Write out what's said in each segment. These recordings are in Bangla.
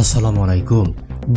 আসসালামু আলাইকুম।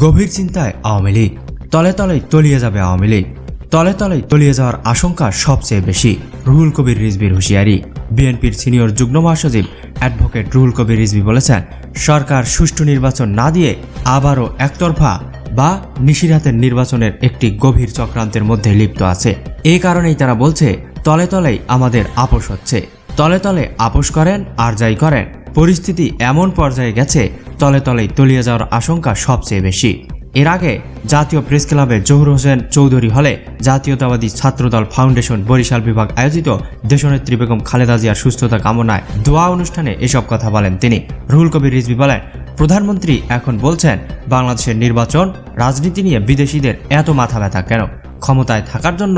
গভীর চিন্তায় আওয়ামী লীগ। তলে তলে তলিয়ে যাবে আওয়ামী লীগ। তলে তলে তলিয়ে যাওয়ার আশঙ্কা সবচেয়ে বেশি রুহুল কবির রিজবির হুঁশিয়ারি। বিএনপির সিনিয়র যুগ্ম মহাসচিব অ্যাডভোকেট রুহুল কবির রিজবি বলেছেন, সরকার সুষ্ঠু নির্বাচন না দিয়ে আবারও একতরফা বা নিশিরাতের নির্বাচনের একটি গভীর চক্রান্তের মধ্যে লিপ্ত আছে। এই কারণেই তারা বলছে, তলে তলেই আমাদের আপোষ হচ্ছে। তলে তলে আপোষ করেন আর যাই করেন। পরিস্থিতি এমন পর্যায়ে গেছে, তলে তলেই তলিয়ে যাওয়ার আশঙ্কা সবচেয়ে বেশি। এর আগে জাতীয় প্রেস ক্লাবে জহুর হোসেন চৌধুরী হলে জাতীয়তাবাদী ছাত্রদল ফাউন্ডেশন বরিশাল বিভাগ আয়োজিত দেশনেত্রী বেগম খালেদা জিয়ার সুস্থতা কামনায় দোয়া অনুষ্ঠানে এসব কথা বলেন তিনি। রুহুল কবির রিজভি বলেন, প্রধানমন্ত্রী এখন বলছেন, বাংলাদেশের নির্বাচন, রাজনীতি নিয়ে বিদেশিদের এত মাথা ব্যথা কেন? ক্ষমতায় থাকার জন্য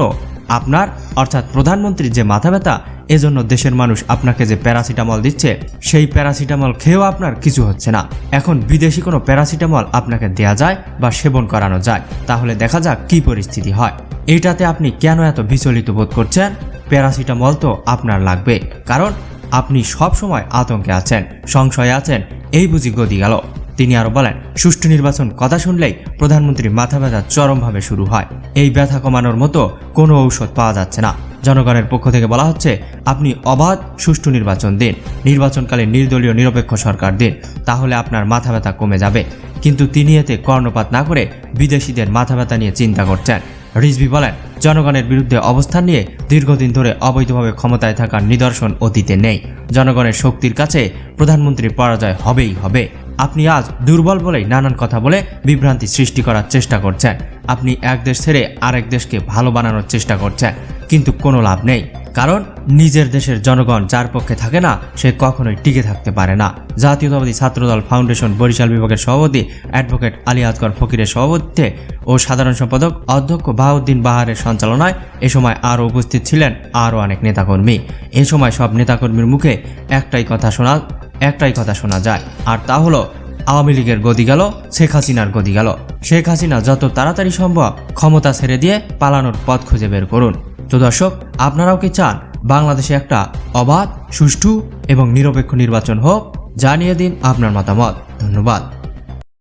আপনার, অর্থাৎ প্রধানমন্ত্রীর যে মাথা ব্যথা, এজন্য দেশের মানুষ আপনাকে যে প্যারাসিটামল দিচ্ছে, সেই প্যারাসিটামল খেয়েও আপনার কিছু হচ্ছে না। এখন বিদেশি কোনো প্যারাসিটামল আপনাকে দেয়া যায় বা সেবন করানো যায়। তাহলে দেখা যাক কি পরিস্থিতি হয়। এটাতে আপনি কেন এত বিচলিত বোধ করছেন? প্যারাসিটামল তো আপনার লাগবে। কারণ আপনি সব সময় আতঙ্কে আছেন, সংশয়ে আছেন, এই বুঝি গদি গেল। তিনি আরও বলেন, সুষ্ঠু নির্বাচন কথা শুনলেই প্রধানমন্ত্রীর মাথা ব্যথা চরমভাবে শুরু হয়। এই ব্যথা কমানোর মতো কোনো ঔষধ পাওয়া যাচ্ছে না। জনগণের পক্ষ থেকে বলা হচ্ছে, আপনি অবাধ সুষ্ঠু নির্বাচন দিন, নির্বাচনকালে নির্দলীয় নিরপেক্ষ সরকার দিন, তাহলে আপনার মাথা ব্যথা কমে যাবে। কিন্তু তিনি এতে কর্ণপাত না করে বিদেশিদের মাথা ব্যথা নিয়ে চিন্তা করছেন। রিজভি বলেন, জনগণের বিরুদ্ধে অবস্থান নিয়ে দীর্ঘদিন ধরে অবৈধভাবে ক্ষমতায় থাকার নিদর্শন অতীতে নেই। জনগণের শক্তির কাছে প্রধানমন্ত্রীর পরাজয় হবেই হবে। আপনি আজ দুর্বল বলেই নানান কথা বলে বিভ্রান্তি সৃষ্টি করার চেষ্টা করছেন। আপনি এক দেশ ছেড়ে আরেক দেশকে ভালো বানানোর চেষ্টা করছেন, কিন্তু কোনো লাভ নেই। কারণ নিজের দেশের জনগণ যার পক্ষে থাকে না, সে কখনোই টিকে থাকতে পারে না। জাতীয়তাবাদী ছাত্রদল ফাউন্ডেশন বরিশাল বিভাগের সভাপতি অ্যাডভোকেট আলী আজগর ফকিরের সভাপতিত্বে ও সাধারণ সম্পাদক অধ্যক্ষ বাহাউদ্দিন বাহারের সঞ্চালনায় এ সময় আরও উপস্থিত ছিলেন আরও অনেক নেতাকর্মী। এ সময় সব নেতাকর্মীর মুখে একটাই কথা শোনা একটাই কথা শোনা যায়, আর তা হলো, আওয়ামী লীগের গদি গেল, শেখ হাসিনার গদি গেল। শেখ হাসিনা যত তাড়াতাড়ি সম্ভব ক্ষমতা ছেড়ে দিয়ে পালানোর পথ খুঁজে বের করুন। তো দর্শক, আপনারাও কি চান বাংলাদেশে একটা অবাধ, সুষ্ঠু এবং নিরপেক্ষ নির্বাচন হোক? জানিয়ে দিন আপনার মতামত। ধন্যবাদ।